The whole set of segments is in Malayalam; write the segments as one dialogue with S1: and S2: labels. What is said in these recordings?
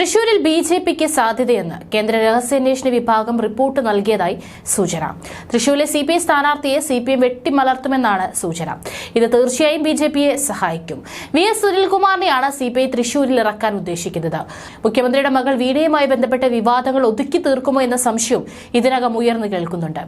S1: തൃശൂരിൽ ബി ജെ പിക്ക് സാധ്യതയെന്ന് കേന്ദ്ര രഹസ്യാന്വേഷണ വിഭാഗം റിപ്പോർട്ട് നൽകിയതായി സൂചന. തൃശൂരിലെ സി പി ഐ സ്ഥാനാർത്ഥിയെ സി പി എം വെട്ടിമലർത്തുമെന്നാണ് സൂചന. ഇത് തീർച്ചയായും ബി ജെ പിയെ സഹായിക്കും. വി എസ് സുനിൽകുമാറിനെയാണ് സി പി ഐ തൃശൂരിൽ ഇറക്കാൻ ഉദ്ദേശിക്കുന്നത്. മുഖ്യമന്ത്രിയുടെ മകൾ വീണയുമായി ബന്ധപ്പെട്ട വിവാദങ്ങൾ ഒതുക്കി തീർക്കുമോ എന്ന സംശയവും ഇതിനകം ഉയർന്നു കേൾക്കുന്നുണ്ട്.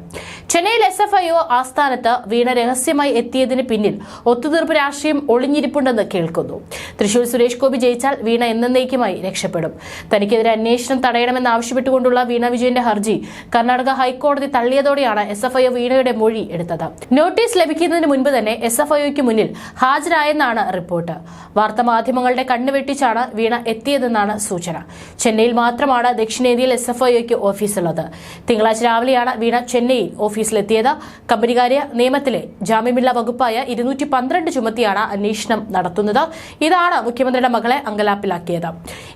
S1: ചെന്നൈയിൽ എസ് എഫ് ഐ ഒ ആസ്ഥാനത്ത് വീണ രഹസ്യമായി എത്തിയതിന് പിന്നിൽ ഒത്തുതീർപ്പ് രാഷ്ട്രീയം ഒളിഞ്ഞിരിപ്പുണ്ടെന്ന് കേൾക്കുന്നു. തൃശൂർ സുരേഷ് ഗോപി ജയിച്ചാൽ വീണ എന്നേക്കുമായി രക്ഷപ്പെടും. തനിക്കെതിരെ അന്വേഷണം തടയണമെന്ന് ആവശ്യപ്പെട്ടുകൊണ്ടുള്ള വീണ വിജയന്റെ ഹർജി കർണാടക ഹൈക്കോടതി തള്ളിയതോടെയാണ് എസ് എഫ് വീണയുടെ മൊഴി എടുത്തത്. നോട്ടീസ് ലഭിക്കുന്നതിന് മുൻപ് തന്നെ എസ് എഫ് ഐക്ക് മുന്നിൽ ഹാജരായെന്നാണ് റിപ്പോർട്ട്. വാർത്താമാധ്യമങ്ങളുടെ കണ്ണുവെട്ടിച്ചാണ് വീണ എത്തിയതെന്നാണ് സൂചന. ചെന്നൈയിൽ മാത്രമാണ് ദക്ഷിണേന്ത്യയിൽ എസ് എഫ് ഐക്ക് ഓഫീസുള്ളത്. തിങ്കളാഴ്ച രാവിലെയാണ് വീണ ചെന്നൈയിൽ ഓഫീസിലെത്തിയത്. കമ്പനികാര്യ നിയമത്തിലെ ജാമ്യമില്ലാ വകുപ്പായ ഇരുന്നൂറ്റി പന്ത്രണ്ട് ചുമത്തിയാണ് അന്വേഷണം നടത്തുന്നത്. ഇതാണ് മുഖ്യമന്ത്രിയുടെ മകളെ അങ്കലാപ്പിലാക്കിയത്.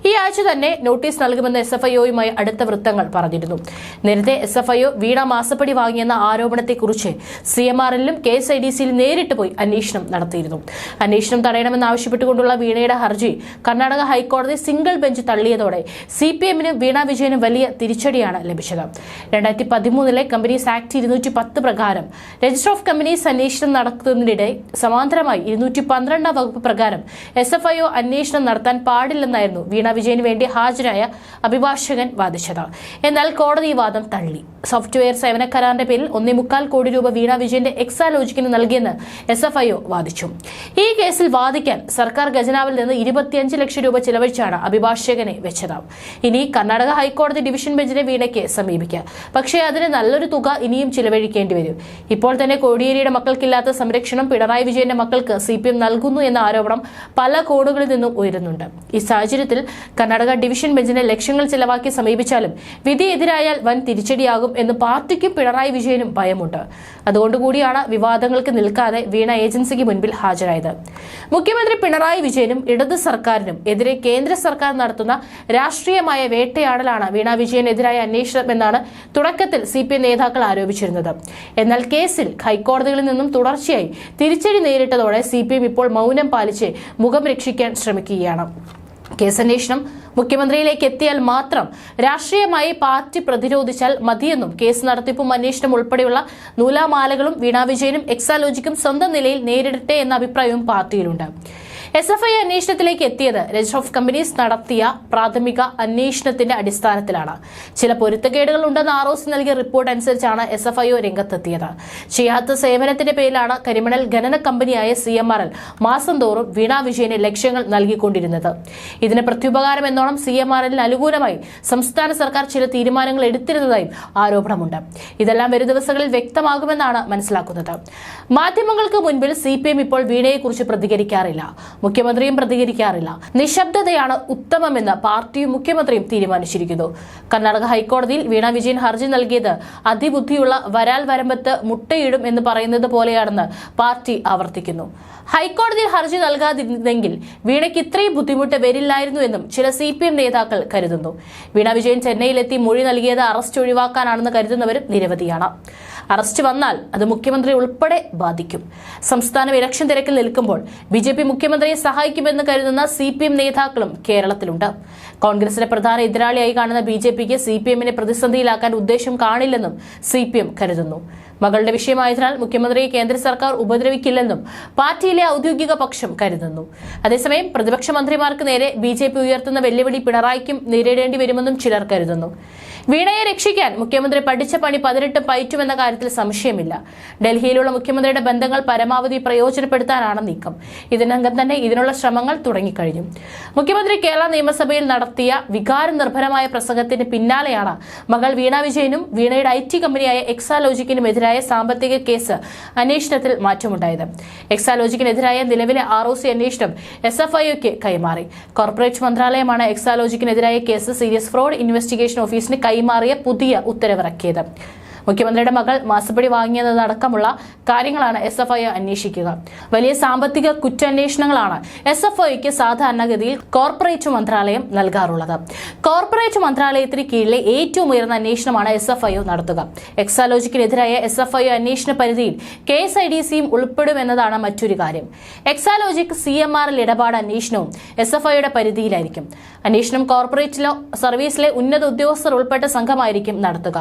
S1: ഈ ആഴ്ച തന്നെ നോട്ടീസ് നൽകുമെന്ന് എസ് എഫ് ഐഒയുമായി അടുത്ത വൃത്തങ്ങൾ പറഞ്ഞിരുന്നു. നേരത്തെ എസ് എഫ് ഐഒ വീണ മാസപ്പടി വാങ്ങിയെന്ന ആരോപണത്തെക്കുറിച്ച് സി എം ആറിലും കെ എസ് ഐ ഡി സിയിൽ നേരിട്ട് പോയി അന്വേഷണം നടത്തിയിരുന്നു. അന്വേഷണം തടയണമെന്ന് ആവശ്യപ്പെട്ടുകൊണ്ടുള്ള വീണയുടെ ഹർജി കർണാടക ഹൈക്കോടതി സിംഗിൾ ബെഞ്ച് തള്ളിയതോടെ സി പി എമ്മിനും വീണ വിജയനും വലിയ തിരിച്ചടിയാണ് ലഭിച്ചത്. രണ്ടായിരത്തി പതിമൂന്നിലെ കമ്പനീസ് ആക്ട് ഇരുന്നൂറ്റി പത്ത് പ്രകാരം രജിസ്റ്റർ ഓഫ് കമ്പനീസ് അന്വേഷണം നടത്തുന്നതിനിടെ സമാന്തരമായി ഇരുന്നൂറ്റി പന്ത്രണ്ടാം വകുപ്പ് പ്രകാരം എസ് എഫ് ഐ ഒ അന്വേഷണം നടത്താൻ പാടില്ലെന്നായിരുന്നു വീണ വിജയന് വേണ്ടി ഹാജരായ അഭിഭാഷകൻ വാദിച്ചത് എന്നാൽ കോടതി വാദം തള്ളി. സോഫ്റ്റ്വെയർ സേവന കരാറിന്റെ പേരിൽ ഒന്നേ മുക്കാൽ കോടി രൂപ വീണ വിജയന്റെ എക്സാലോജിക്കിന് നൽകിയെന്ന് എസ് എഫ് ഐ ഒ വാദിച്ചു. ഈ കേസിൽ വാദിക്കാൻ സർക്കാർ ഖജനാവിൽ നിന്ന് ഇരുപത്തിയഞ്ച് ലക്ഷം രൂപ ചിലവഴിച്ചാണ് അഭിഭാഷകനെ വെച്ചത്. ഇനി കർണാടക ഹൈക്കോടതി ഡിവിഷൻ ബെഞ്ചിനെ വീണയ്ക്ക് സമീപിക്കുക പക്ഷേ അതിന് നല്ലൊരു തുക ഇനിയും ചിലവഴിക്കേണ്ടി വരും. ഇപ്പോൾ തന്നെ കോടിയേരിയുടെ മക്കൾക്കില്ലാത്ത സംരക്ഷണം പിണറായി വിജയന്റെ മക്കൾക്ക് സി പി എം നൽകുന്നു എന്ന ആരോപണം പല കോണുകളിൽ നിന്നും ഉയരുന്നുണ്ട്. ഈ സാഹചര്യത്തിൽ കർണാടക ഡിവിഷൻ ബെഞ്ചിനെ ലക്ഷങ്ങൾ ചെലവാക്കി സമീപിച്ചാലും വിധി എതിരായാൽ വൻ തിരിച്ചടിയാകും എന്ന് പാർട്ടിക്കും പിണറായി വിജയനും ഭയമുണ്ട്. അതുകൊണ്ടുകൂടിയാണ് വിവാദങ്ങൾക്ക് നിൽക്കാതെ വീണ ഏജൻസിക്ക് മുൻപിൽ ഹാജരായത്. മുഖ്യമന്ത്രി പിണറായി വിജയനും ഇടത് സർക്കാരിനും എതിരെ കേന്ദ്ര സർക്കാർ നടത്തുന്ന രാഷ്ട്രീയമായ വേട്ടയാടലാണ് വീണ വിജയനെതിരായ അന്വേഷണം എന്നാണ് തുടക്കത്തിൽ സി നേതാക്കൾ ആരോപിച്ചിരുന്നത്. എന്നാൽ കേസിൽ ഹൈക്കോടതികളിൽ നിന്നും തുടർച്ചയായി തിരിച്ചടി നേരിട്ടതോടെ സി ഇപ്പോൾ മൗനം പാലിച്ച് മുഖം രക്ഷിക്കാൻ ശ്രമിക്കുകയാണ്. കേസന്വേഷണം മുഖ്യമന്ത്രിയിലേക്ക് എത്തിയാൽ മാത്രം രാഷ്ട്രീയമായി പാർട്ടി പ്രതിരോധിച്ചാൽ മതിയെന്നും കേസ് നടത്തിപ്പും അന്വേഷണം ഉൾപ്പെടെയുള്ള നൂലാമാലകളും വീണാ വിജയനും എക്സാലോജിക്കും സ്വന്തം നിലയിൽ നേരിടട്ടെ എന്ന അഭിപ്രായവും പാർട്ടിയിലുണ്ട്. എസ് എഫ് ഐ അന്വേഷണത്തിലേക്ക് എത്തിയത് രജിസ്റ്റർ ഓഫ് കമ്പനീസ് നടത്തിയ പ്രാഥമിക അന്വേഷണത്തിന്റെ അടിസ്ഥാനത്തിലാണ്. ചില പൊരുത്തക്കേടുകൾ ഉണ്ടെന്ന് ആർ ഒ സി നൽകിയ റിപ്പോർട്ട് അനുസരിച്ചാണ് എസ് എഫ് ഐ ഒ രംഗത്തെത്തിയത്. ചെയ്യാത്ത സേവനത്തിന്റെ പേരിലാണ് കരിമണൽ ഖനന കമ്പനിയായ സി എം ആർ എൽ മാസം തോറും വീണ വിജയന് ലക്ഷ്യങ്ങൾ നൽകിക്കൊണ്ടിരുന്നത്. ഇതിന് പ്രത്യുപകാരം എന്നോണം സി എം ആർ എല്ലിന് അനുകൂലമായി സംസ്ഥാന സർക്കാർ ചില തീരുമാനങ്ങൾ എടുത്തിരുന്നതായും ആരോപണമുണ്ട്. ഇതെല്ലാം വരും ദിവസങ്ങളിൽ വ്യക്തമാകുമെന്നാണ് മനസ്സിലാക്കുന്നത്. മാധ്യമങ്ങൾക്ക് മുൻപിൽ സി ഇപ്പോൾ വീണയെക്കുറിച്ച് പ്രതികരിക്കാറില്ല. മുഖ്യമന്ത്രിയും പ്രതികരിക്കാറില്ല. നിശബ്ദതയാണ് ഉത്തമമെന്ന് പാർട്ടിയും മുഖ്യമന്ത്രിയും തീരുമാനിച്ചിരിക്കുന്നു. കർണാടക ഹൈക്കോടതിയിൽ വീണ വിജയൻ ഹർജി നൽകിയത് അതിബുദ്ധിയുള്ള വരാൽ വരമ്പത്ത് മുട്ടയിടും എന്ന് പറയുന്നത് പോലെയാണെന്ന് പാർട്ടി ആവർത്തിക്കുന്നു. ഹൈക്കോടതിയിൽ ഹർജി നൽകാതിരുന്നെങ്കിൽ വീണയ്ക്ക് ഇത്രയും ബുദ്ധിമുട്ട് വരില്ലായിരുന്നു എന്നും ചില സി പി എം നേതാക്കൾ കരുതുന്നു. വീണ വിജയൻ ചെന്നൈയിലെത്തി മൊഴി നൽകിയത് അറസ്റ്റ് ഒഴിവാക്കാനാണെന്ന് കരുതുന്നവരും നിരവധിയാണ്. അറസ്റ്റ് വന്നാൽ അത് മുഖ്യമന്ത്രി ഉൾപ്പെടെ ബാധിക്കും. സംസ്ഥാനം ഇലക്ഷൻ തിരക്കിൽ നിൽക്കുമ്പോൾ ബി ജെ പി മുഖ്യമന്ത്രിയെ സഹായിക്കുമെന്ന് കരുതുന്ന സി പി എം നേതാക്കളും കേരളത്തിലുണ്ട്. കോൺഗ്രസിന്റെ പ്രധാന എതിരാളിയായി കാണുന്ന ബി ജെ പിക്ക് സി പി എമ്മിനെ പ്രതിസന്ധിയിലാക്കാൻ ഉദ്ദേശം കാണില്ലെന്നും സി പി എം കരുതുന്നു. മകളുടെ വിഷയമായതിനാൽ മുഖ്യമന്ത്രിയെ കേന്ദ്ര സർക്കാർ ഉപദ്രവിക്കില്ലെന്നും പാർട്ടിയിലെ ഔദ്യോഗിക പക്ഷം കരുതുന്നു. അതേസമയം പ്രതിപക്ഷ മന്ത്രിമാർക്ക് നേരെ ബി ജെ പി ഉയർത്തുന്ന വെല്ലുവിളി പിണറായിക്കും നേരിടേണ്ടി വരുമെന്നും ചിലർ കരുതുന്നു. വീണയെ രക്ഷിക്കാൻ മുഖ്യമന്ത്രി പഠിച്ച പണി പതിനെട്ട് പയറ്റുമെന്ന കാര്യത്തിൽ സംശയമില്ല. ഡൽഹിയിലുള്ള മുഖ്യമന്ത്രിയുടെ ബന്ധങ്ങൾ പരമാവധി പ്രയോജനപ്പെടുത്താനാണ് നീക്കം. ഇതിനകം തന്നെ ഇതിനുള്ള ശ്രമങ്ങൾ തുടങ്ങിക്കഴിഞ്ഞു. മുഖ്യമന്ത്രി കേരള നിയമസഭയിൽ നടത്തിയ വികാര നിർഭരമായ പ്രസംഗത്തിന് പിന്നാലെയാണ് മകൾ വീണ വിജയനും വീണയുടെ ഐ ടി കമ്പനിയായ എക്സാലോജിക്കിനും എതിരായ സാമ്പത്തിക കേസ് അന്വേഷണത്തിൽ മാറ്റമുണ്ടായത്. എക്സാലോജിക്കിനെതിരായ നിലവിലെ ആർ ഒ സി അന്വേഷണം എസ് എഫ് ഐക്ക് കൈമാറി. കോർപ്പറേറ്റ് മന്ത്രാലയമാണ് എക്സാലോജിക്കിനെതിരായ കേസ് സീരിയസ് ഫ്രോഡ് ഇൻവെസ്റ്റിഗേഷൻ ഓഫീസിന് കൈമാറിയ പുതിയ ഉത്തരവിറക്കിയത്. മുഖ്യമന്ത്രിയുടെ മകൾ മാസപ്പടി വാങ്ങിയതടക്കമുള്ള കാര്യങ്ങളാണ് എസ് എഫ് ഐ അന്വേഷിക്കുക. വലിയ സാമ്പത്തിക കുറ്റാന്വേഷണങ്ങളാണ് എസ് എഫ് ഐക്ക് സാധാരണഗതിയിൽ കോർപ്പറേറ്റ് മന്ത്രാലയം നൽകാറുള്ളത്. കോർപ്പറേറ്റ് മന്ത്രാലയത്തിന് കീഴിലെ ഏറ്റവും ഉയർന്ന അന്വേഷണമാണ് എസ് എഫ് ഐ നടത്തുക. എക്സാലോജിക്കിനെതിരായ എസ് എഫ് ഐ അന്വേഷണ പരിധിയിൽ കെ എസ് ഐ ഡി സിയും ഉൾപ്പെടുമെന്നതാണ് മറ്റൊരു കാര്യം. Exalogic C M R L ഇടപാട് അന്വേഷണവും എസ് എഫ് ഐയുടെ പരിധിയിലായിരിക്കും. അന്വേഷണം കോർപ്പറേറ്റിലോ സർവീസിലെ ഉന്നത ഉദ്യോഗസ്ഥർ ഉൾപ്പെട്ട സംഘമായിരിക്കും നടത്തുക.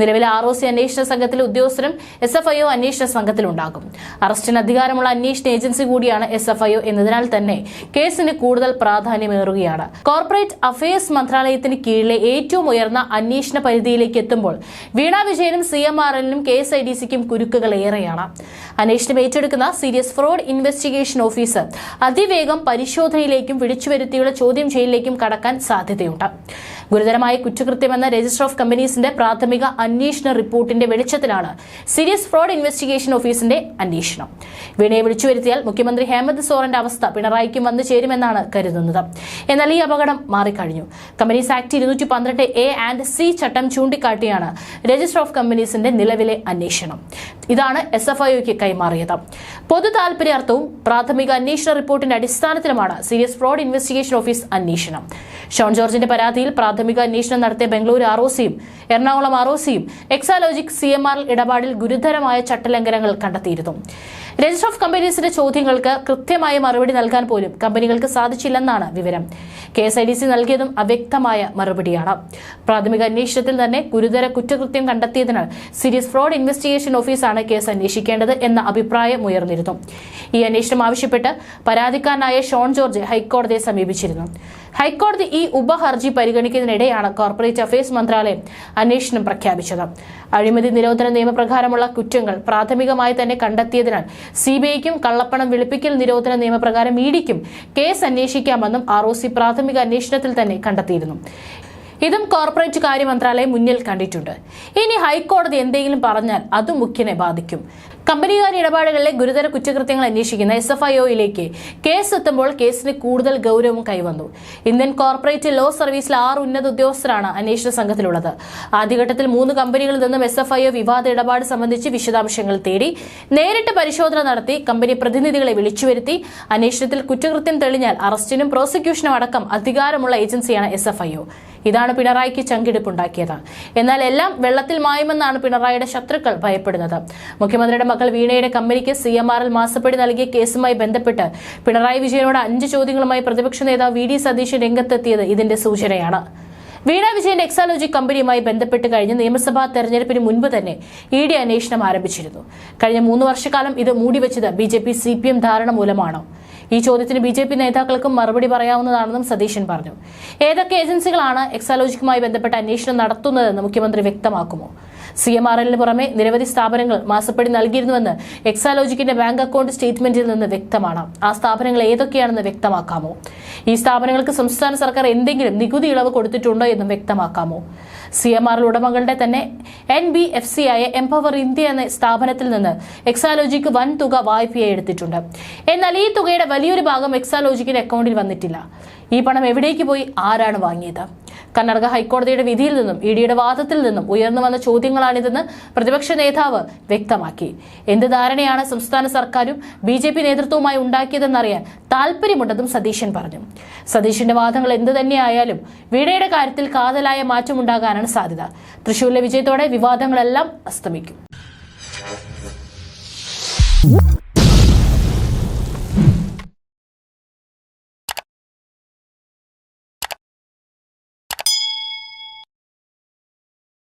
S1: നിലവിലെ ആർ ഒ സി അന്വേഷണ സംഘത്തിലെ ഉദ്യോഗസ്ഥരും എസ് എഫ് ഐ ഒ അന്വേഷണ സംഘത്തിലുണ്ടാകും. അറസ്റ്റിന് അധികാരമുള്ള അന്വേഷണ ഏജൻസി കൂടിയാണ് എസ് എഫ് ഐ ഒ എന്നതിനാൽ തന്നെ കേസിന് കൂടുതൽ പ്രാധാന്യമേറുകയാണ്. കോർപ്പറേറ്റ് അഫയേഴ്സ് മന്ത്രാലയത്തിന് കീഴിലെ ഏറ്റവും ഉയർന്ന അന്വേഷണ പരിധിയിലേക്ക് എത്തുമ്പോൾ വീണാ വിജയനും സി എം ആർ എല്ലിനും കെ എസ് ഐ ഡി സിക്കും കുരുക്കുകൾ ഏറെയാണ്. അന്വേഷണം ഏറ്റെടുക്കുന്ന സീരിയസ് ഫ്രോഡ് ഇൻവെസ്റ്റിഗേഷൻ ഓഫീസർ. അതിവേഗം പരിശോധനയിലേക്കും വിളിച്ചുവരുത്തിയുള്ള ചോദ്യം ചെയ്യലിലേക്കും കടക്കാൻ സാധ്യതയുണ്ട്. ഗുരുതരമായ കുറ്റകൃത്യമെന്ന രജിസ്റ്റർ ഓഫ് കമ്പനീസിന്റെ പ്രാഥമിക അന്വേഷണ റിപ്പോർട്ടിന്റെ വെളിച്ചത്തിലാണ് സീരിയസ് ഫ്രോഡ് ഇൻവെസ്റ്റിഗേഷൻ ഓഫീസിന്റെ അന്വേഷണം. വീണയെ വിളിച്ചുവരുത്തിയാൽ മുഖ്യമന്ത്രി ഹേമന്ത് സോറന്റെ അവസ്ഥ പിണറായിക്കും വന്നു ചേരുമെന്നാണ് കരുതുന്നത്. എന്നാൽ ഈ അപകടം മാറിക്കഴിഞ്ഞു. കമ്പനീസ് ആക്ട് ഇരുന്നൂറ്റി പന്ത്രണ്ട് എ ആൻഡ് സി ചട്ടം ചൂണ്ടിക്കാട്ടിയാണ് രജിസ്റ്റർ ഓഫ് കമ്പനീസിന്റെ നിലവിലെ അന്വേഷണം. ഇതാണ് എസ് എഫ് ഐക്ക് കൈമാറിയത്. പൊതു താൽപര്യാർത്ഥവും പ്രാഥമിക അന്വേഷണ റിപ്പോർട്ടിന്റെ അടിസ്ഥാനത്തിലുമാണ് സീരിയസ് ഫ്രോഡ് ഇൻവെസ്റ്റിഗേഷൻ ഓഫീസ് അന്വേഷണം. ഷോൺ ജോർജിന്റെ പരാതിയിൽ പ്രാഥമിക അന്വേഷണം നടത്തിയ ബംഗളൂരു ആർ ഒ സിയും എറണാകുളം ആർ ഒ സിയും എക്സാലോജിക് സി എം ആർ ഇടപാടിൽ ഗുരുതരമായ ചട്ടലംഘനങ്ങൾ കണ്ടെത്തിയിരുന്നു. രജിസ്റ്റർ ഓഫ് കമ്പനീസിന്റെ ചോദ്യങ്ങൾക്ക് കൃത്യമായ മറുപടി നൽകാൻ പോലും കമ്പനികൾക്ക് സാധിച്ചില്ലെന്നാണ് വിവരം. K S I D C നൽകിയതും അവ്യക്തമായ മറുപടിയാണ്. പ്രാഥമിക അന്വേഷണത്തിൽ തന്നെ ഗുരുതര കുറ്റകൃത്യം കണ്ടെത്തിയതിനാൽ സീരിയസ് ഫ്രോഡ് ഇൻവെസ്റ്റിഗേഷൻ ഓഫീസാണ് കേസ് അന്വേഷിക്കേണ്ടത് എന്ന അഭിപ്രായം ഉയർന്നിരുന്നു. ഈ അന്വേഷണം ആവശ്യപ്പെട്ട് പരാതിക്കാരനായ ഷോൺ ജോർജ് ഹൈക്കോടതിയെ സമീപിച്ചിരുന്നു. ഹൈക്കോടതി ഈ ഉപഹർജി പരിഗണിക്കുന്നതിനിടെയാണ് കോർപ്പറേറ്റ് അഫയേഴ്സ് മന്ത്രാലയം അന്വേഷണം പ്രഖ്യാപിച്ചത്. അഴിമതി നിരോധന നിയമപ്രകാരമുള്ള കുറ്റങ്ങൾ പ്രാഥമികമായി തന്നെ കണ്ടെത്തിയതിനാൽ സിബിഐക്കും കള്ളപ്പണം വെളുപ്പിക്കൽ നിരോധന നിയമപ്രകാരം ഇഡിക്കും കേസ് അന്വേഷിക്കാമെന്നും ആർ പ്രാഥമിക അന്വേഷണത്തിൽ തന്നെ കണ്ടെത്തിയിരുന്നു. ഇതും കോർപ്പറേറ്റ് കാര്യ മന്ത്രാലയം മുന്നിൽ കണ്ടിട്ടുണ്ട്. ഇനി ഹൈക്കോടതി എന്തെങ്കിലും പറഞ്ഞാൽ അത് മുഖ്യനെ ബാധിക്കും. കമ്പനികാരി ഇടപാടുകളിലെ ഗുരുതര കുറ്റകൃത്യങ്ങൾ അന്വേഷിക്കുന്ന എസ് എഫ് ഐ ഒയിലേക്ക് കേസ് എത്തുമ്പോൾ കേസിന് കൂടുതൽ ഗൗരവം കൈവന്നു. ഇന്ത്യൻ കോർപ്പറേറ്റ് ലോ സർവീസിലെ ആറ് ഉന്നത ഉദ്യോഗസ്ഥരാണ് അന്വേഷണ സംഘത്തിലുള്ളത്. ആദ്യഘട്ടത്തിൽ മൂന്ന് കമ്പനികളിൽ നിന്നും എസ് എഫ് ഐ ഒ വിവാദ ഇടപാട് സംബന്ധിച്ച് വിശദാംശങ്ങൾ തേടി നേരിട്ട് പരിശോധന നടത്തി കമ്പനി പ്രതിനിധികളെ വിളിച്ചുവരുത്തി അന്വേഷണത്തിൽ കുറ്റകൃത്യം തെളിഞ്ഞാൽ അറസ്റ്റിനും പ്രോസിക്യൂഷനും അടക്കം അധികാരമുള്ള ഏജൻസിയാണ് എസ് എഫ് ഐ ഒ. ഇതാണ് പിണറായിക്ക് ചങ്കിടിപ്പുണ്ടാക്കിയത്. എന്നാൽ എല്ലാം വെള്ളത്തിൽ മായുമെന്നാണ് പിണറായിയുടെ ശത്രുക്കൾ ഭയപ്പെടുന്നത്. മുഖ്യമന്ത്രിയുടെ മകൾ വീണയുടെ കമ്പനിക്ക് സി എം ആർ എൽ മാസപ്പടി നൽകിയ കേസുമായി ബന്ധപ്പെട്ട് പിണറായി വിജയനോട് അഞ്ച് ചോദ്യങ്ങളുമായി പ്രതിപക്ഷ നേതാവ് വി ഡി സതീശൻ രംഗത്തെത്തിയത് ഇതിന്റെ സൂചനയാണ്. വീണ വിജയന്റെ എക്സാലോജി കമ്പനിയുമായി ബന്ധപ്പെട്ട് കഴിഞ്ഞ നിയമസഭാ തെരഞ്ഞെടുപ്പിന് മുൻപ് തന്നെ ഇ ഡി അന്വേഷണം ആരംഭിച്ചിരുന്നു. കഴിഞ്ഞ മൂന്ന് വർഷക്കാലം ഇത് മൂടിവെച്ചത് B J P C P M ധാരണ മൂലമാണോ? ഈ ചോദ്യത്തിന് ബി ജെ പി നേതാക്കൾക്കും മറുപടി പറയാവുന്നതാണെന്നും സതീശൻ പറഞ്ഞു. ഏതൊക്കെ ഏജൻസികളാണ് എക്സാലോജിക്കുമായി ബന്ധപ്പെട്ട അന്വേഷണം നടത്തുന്നതെന്ന് മുഖ്യമന്ത്രി വ്യക്തമാക്കുമോ? സി എം ആർ എല്ലിന് പുറമെ നിരവധി സ്ഥാപനങ്ങൾ മാസപ്പടി നൽകിയിരുന്നുവെന്ന് എക്സാലോജിക്കിന്റെ ബാങ്ക് അക്കൗണ്ട് സ്റ്റേറ്റ്മെന്റിൽ നിന്ന് വ്യക്തമാണ്. ആ സ്ഥാപനങ്ങൾ ഏതൊക്കെയാണെന്ന് വ്യക്തമാക്കാമോ? ഈ സ്ഥാപനങ്ങൾക്ക് സംസ്ഥാന സർക്കാർ എന്തെങ്കിലും നികുതി ഇളവ് കൊടുത്തിട്ടുണ്ടോ എന്നും വ്യക്തമാക്കാമോ? സി എം ആർ ഉടമകളുടെ തന്നെ എൻ ബി എഫ് സി ആയ എംപവർ ഇന്ത്യ എന്ന സ്ഥാപനത്തിൽ നിന്ന് എക്സാലോജിക്ക് വൻ തുക വായ്പയായി എടുത്തിട്ടുണ്ട്. എന്നാൽ ഈ തുകയുടെ വലിയൊരു ഭാഗം എക്സാലോജിക്കിന്റെ അക്കൗണ്ടിൽ വന്നിട്ടില്ല. ഈ പണം എവിടേക്ക് പോയി? ആരാണ് വാങ്ങിയത്? കർണാടക ഹൈക്കോടതിയുടെ വിധിയിൽ നിന്നും ഇഡിയുടെ ഡിയുടെ വാദത്തിൽ നിന്നും ഉയർന്നു വന്ന ചോദ്യങ്ങളാണിതെന്ന് പ്രതിപക്ഷ നേതാവ് വ്യക്തമാക്കി. എന്ത് ധാരണയാണ് സംസ്ഥാന സർക്കാരും ബി ജെ പി നേതൃത്വവുമായി ഉണ്ടാക്കിയതെന്നറിയാൻ താല്പര്യമുണ്ടെന്നും സതീശൻ പറഞ്ഞു. സതീശന്റെ വാദങ്ങൾ എന്ത് തന്നെയായാലും വീണയുടെ കാര്യത്തിൽ കാതലായ മാറ്റമുണ്ടാകാനാണ് സാധ്യത. തൃശൂരിലെ വിജയത്തോടെ വിവാദങ്ങളെല്ലാം അസ്തമിക്കും.